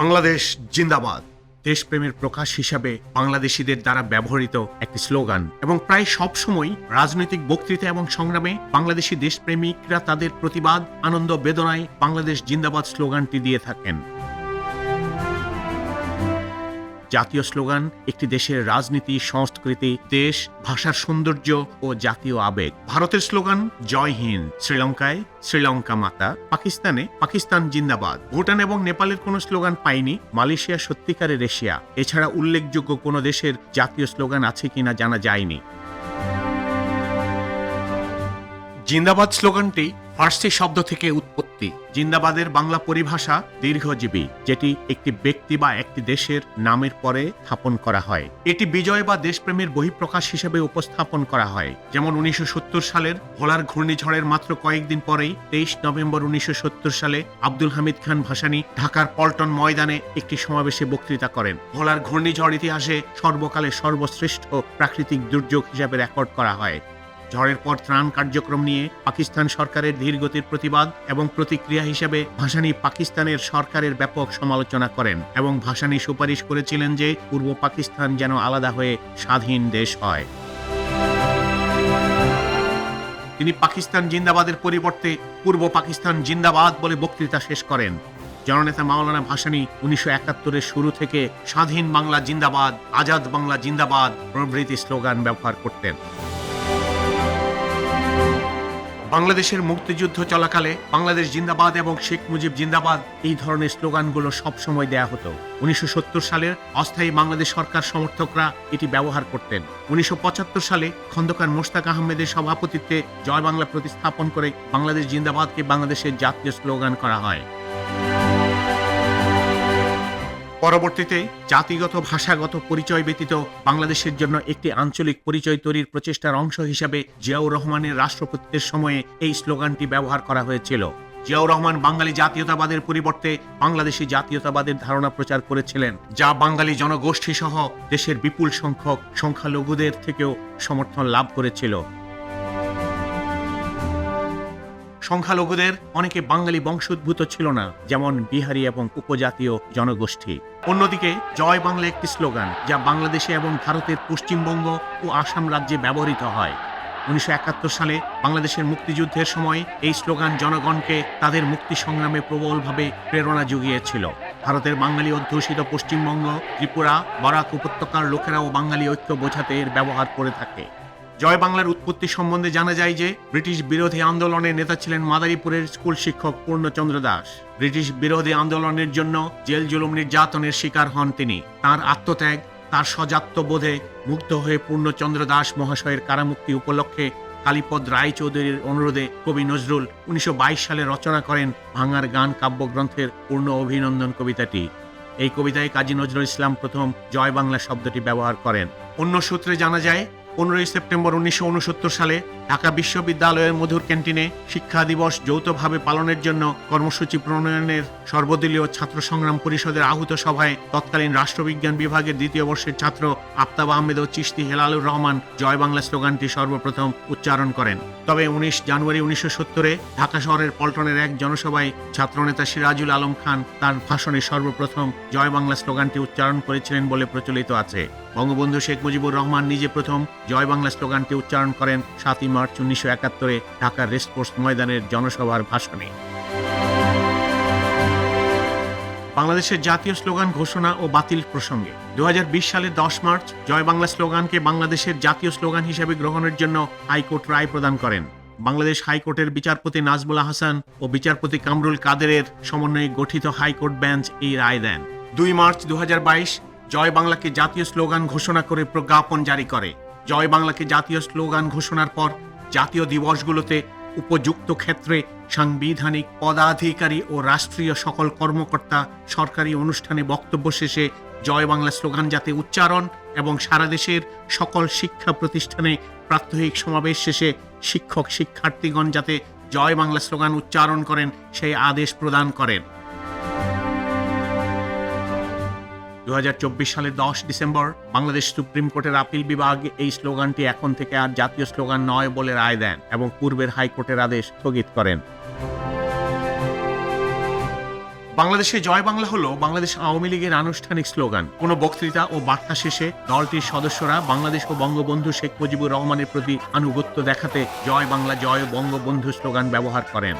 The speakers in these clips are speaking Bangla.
বাংলাদেশ জিন্দাবাদ। দেশপ্রেমের প্রকাশ হিসাবে বাংলাদেশিদের দ্বারা ব্যবহৃত একটি স্লোগান এবং প্রায় সব সময় রাজনৈতিক বক্তৃতা এবং সংগ্রামে বাংলাদেশি দেশপ্রেমিকরা তাদের প্রতিবাদ, আনন্দ, বেদনায় বাংলাদেশ জিন্দাবাদ স্লোগানটি দিয়ে থাকেন। জাতীয় স্লোগান, একটি দেশের রাজনীতি, সংস্কৃতি, দেশ, ভাষার সৌন্দর্য ও জাতীয় আবেগ। ভারতের স্লোগান, জয় হিন্দ। শ্রীলঙ্কায় শ্রীলঙ্কা মাতা, পাকিস্তানে পাকিস্তান জিন্দাবাদ। ভুটান এবং নেপালের কোনো স্লোগান পায়নি মালয়েশিয়া সত্যিকারের এশিয়া। এছাড়া উল্লেখযোগ্য কোনো দেশের জাতীয় স্লোগান আছে কিনা জানা যায়নি। জিন্দাবাদ স্লোগানটি ফার্সি শব্দ থেকে উৎপত্তি। জিন্দাবাদের বাংলা পরিভাষা দীর্ঘজীবী, যেটি একটি ব্যক্তি বা একটি দেশের নামের পরে স্থাপন করা হয়। এটি বিজয় বা দেশপ্রেমের বহিঃপ্রকাশ হিসেবে উপস্থাপন করা হয়। যেমন উনিশশো সত্তর সালের ভোলার ঘূর্ণিঝড়ের মাত্র কয়েকদিন পরেই তেইশ নভেম্বর উনিশশো সত্তর সালে আব্দুল হামিদ খান ভাসানী ঢাকার পল্টন ময়দানে একটি সমাবেশে বক্তৃতা করেন। ভোলার ঘূর্ণিঝড় ইতিহাসে সর্বকালের সর্বশ্রেষ্ঠ প্রাকৃতিক দুর্যোগ হিসাবে রেকর্ড করা হয়। ঝড়ের পর ত্রাণ কার্যক্রম নিয়ে পাকিস্তান সরকারের ধীরগতির প্রতিবাদ এবং প্রতিক্রিয়া হিসেবে ভাসানী পাকিস্তানের সরকারের ব্যাপক সমালোচনা করেন এবং ভাসানী সুপারিশ করেছিলেন যে পূর্ব পাকিস্তান যেন আলাদা হয়ে স্বাধীন দেশ হয়। তিনি পাকিস্তান জিন্দাবাদের পরিবর্তে পূর্ব পাকিস্তান জিন্দাবাদ বলে বক্তৃতা শেষ করেন। জননেতা মাওলানা ভাসানী উনিশশো একাত্তরের শুরু থেকে স্বাধীন বাংলা জিন্দাবাদ, আজাদ বাংলা জিন্দাবাদ প্রভৃতি স্লোগান ব্যবহার করতেন। বাংলাদেশের মুক্তিযুদ্ধ চলাকালে বাংলাদেশ জিন্দাবাদ এবং শেখ মুজিব জিন্দাবাদ এই ধরনের স্লোগানগুলো সবসময় দেয়া হতো। উনিশশো সালের অস্থায়ী বাংলাদেশ সরকার সমর্থকরা এটি ব্যবহার করতেন। উনিশশো পঁচাত্তর সালে খন্দকার মোশতাক আহমেদের সভাপতিত্বে জয় বাংলা প্রতিস্থাপন করে বাংলাদেশ জিন্দাবাদকে বাংলাদেশের জাতীয় স্লোগান করা হয়। পরবর্তীতে জাতিগত, ভাষাগত পরিচয় ব্যতীত বাংলাদেশের জন্য একটি আঞ্চলিক পরিচয় তৈরির প্রচেষ্টার অংশ হিসাবে জিয়াউর রহমানের রাষ্ট্রপতিত্বের সময়ে এই স্লোগানটি ব্যবহার করা হয়েছিল। জিয়াউর রহমান বাঙালি জাতীয়তাবাদের পরিবর্তে বাংলাদেশি জাতীয়তাবাদের ধারণা প্রচার করেছিলেন, যা বাঙালি জনগোষ্ঠী সহ দেশের বিপুল সংখ্যক সংখ্যালঘুদের থেকেও সমর্থন লাভ করেছিল। সংখ্যালঘুদের অনেকে বাঙালি বংশোদ্ভূত ছিল না, যেমন বিহারি এবং উপজাতীয় জনগোষ্ঠী। অন্যদিকে, জয় বাংলা একটি স্লোগান, যা বাংলাদেশে এবং ভারতের পশ্চিমবঙ্গ ও আসাম রাজ্যে ব্যবহৃত হয়। উনিশশো একাত্তর সালে বাংলাদেশের মুক্তিযুদ্ধের সময় এই স্লোগান জনগণকে তাদের মুক্তি সংগ্রামে প্রবলভাবে প্রেরণা জুগিয়েছিল। ভারতের বাঙালি অধ্যুষিত পশ্চিমবঙ্গ, ত্রিপুরা, বরাক উপত্যকার লোকেরাও বাঙালি ঐক্য বোঝাতে এর ব্যবহার করে থাকে। জয় বাংলার উৎপত্তি সম্বন্ধে জানা যায় যে, ব্রিটিশ বিরোধী আন্দোলনের নেতা ছিলেন মাদারীপুরের স্কুল শিক্ষক পূর্ণচন্দ্র দাস। ব্রিটিশ বিরোধী আন্দোলনের জন্য জেল জুলুম নির্যাতনের শিকার হন তিনি। তার আত্মত্যাগ, তার সজাত্যবোধে মুগ্ধ হয়ে পূর্ণচন্দ্র দাস মহাশয়ের কারামুক্তি উপলক্ষে কালীপদ রায়চৌধুরীর অনুরোধে কবি নজরুল উনিশশো বাইশ সালে রচনা করেন ভাঙার গান কাব্যগ্রন্থের পূর্ণ অভিনন্দন কবিতাটি। এই কবিতায় কাজী নজরুল ইসলাম প্রথম জয় বাংলা শব্দটি ব্যবহার করেন। অন্য সূত্রে জানা যায় পনেরোই সেপ্টেম্বর উনিশশো উনসত্তর সালে ঢাকা বিশ্ববিদ্যালয়ের মধুর ক্যান্টিনে শিক্ষা দিবস যৌথভাবে পালনের জন্য কর্মসূচি প্রণয়নের সর্বদলীয় ছাত্র সংগ্রাম পরিষদের আহুত সভায় তৎকালীন রাষ্ট্রবিজ্ঞান বিভাগের দ্বিতীয় বর্ষের ছাত্র আফতাব আহমেদ ও চিস্তি হেলালুর রহমান জয় বাংলা স্লোগানটি সর্বপ্রথম উচ্চারণ করেন। তবে উনিশ জানুয়ারি উনিশশো সত্তরে ঢাকা শহরের পল্টনের এক জনসভায় ছাত্রনেতা সিরাজুল আলম খান তার ভাষণে সর্বপ্রথম জয় বাংলা স্লোগানটি উচ্চারণ করেছিলেন বলে প্রচলিত আছে। বঙ্গবন্ধু শেখ মুজিবুর রহমান নিজে প্রথম জয় বাংলা স্লোগানটি উচ্চারণ করেন সাতই মার্চ উনিশশো একাত্তরে ঢাকার রেসকোর্স ময়দানের জনসভার ভাষণে। বাংলাদেশের জাতীয় স্লোগান ঘোষণা ও বাতিল প্রসঙ্গে। দু সালের দশ মার্চ জয় বাংলা স্লোগানকে বাংলাদেশের জাতীয় স্লোগান হিসেবে গ্রহণের জন্য হাইকোর্ট রায় প্রদান করেন। বাংলাদেশ হাইকোর্টের বিচারপতি নাজমুল হাসান ও বিচারপতি কামরুল কাদেরের সমন্বয়ে গঠিত হাইকোর্ট বেঞ্চ এই রায় দেন। দুই মার্চ দু হাজার বাইশ জয় বাংলাকে জাতীয় স্লোগান ঘোষণা করে প্রজ্ঞাপন জারি করে। জয় বাংলাকে জাতীয় স্লোগান ঘোষণার পর জাতীয় দিবসগুলোতে উপযুক্ত ক্ষেত্রে সাংবিধানিক পদাধিকারী ও রাষ্ট্রীয় সকল কর্মকর্তা সরকারি অনুষ্ঠানে বক্তব্য শেষে জয় বাংলা স্লোগান যাতে উচ্চারণ এবং সারা দেশের সকল শিক্ষা প্রতিষ্ঠানে প্রাত্যহিক সমাবেশ শেষে শিক্ষক শিক্ষার্থীগণ যাতে জয় বাংলা স্লোগান উচ্চারণ করেন, সেই আদেশ প্রদান করেন। দু হাজার চব্বিশ সালের দশ ডিসেম্বর বাংলাদেশ সুপ্রিম কোর্টের আপিল বিভাগ এই স্লোগানটি এখন থেকে আর জাতীয় স্লোগান নয় বলে রায় দেন এবং পূর্বের হাইকোর্টের আদেশ স্থগিত করেন। বাংলাদেশে জয় বাংলা হলো বাংলাদেশ আওয়ামী লীগের আনুষ্ঠানিক স্লোগান। কোনো বক্তৃতা ও বার্তা শেষে দলটির সদস্যরা বাংলাদেশ ও বঙ্গবন্ধু শেখ মুজিবুর রহমানের প্রতি আনুগত্য দেখাতে জয় বাংলা, জয় বঙ্গবন্ধু স্লোগান ব্যবহার করেন।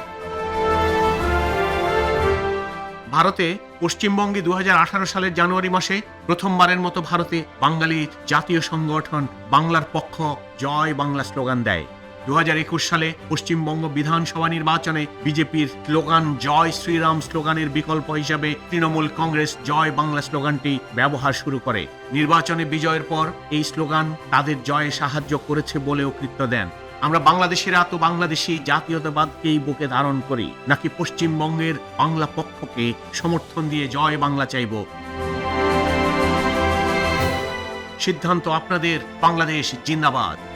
ভারতে পশ্চিমবঙ্গে দু হাজার আঠারো সালের জানুয়ারি মাসে প্রথমবারের মতো ভারতে বাঙালি জাতীয় সংগঠন বাংলার পক্ষ জয় বাংলা স্লোগান দেয়। দু হাজার একুশ সালে পশ্চিমবঙ্গ বিধানসভা নির্বাচনে বিজেপির স্লোগান জয় শ্রীরাম স্লোগানের বিকল্প হিসাবে তৃণমূল কংগ্রেস জয় বাংলা স্লোগানটি ব্যবহার শুরু করে। নির্বাচনে বিজয়ের পর এই স্লোগান তাদের জয়ে সাহায্য করেছে বলেও কৃত্য দেন। আমরা বাংলাদেশিরা তো বাংলাদেশি জাতীয়তাবাদকেই বুকে ধারণ করি, নাকি পশ্চিমবঙ্গের বাংলা পক্ষকে সমর্থন দিয়ে জয় বাংলা চাইব? সিদ্ধান্ত আপনাদের, বাংলাদেশ জিন্দাবাদ।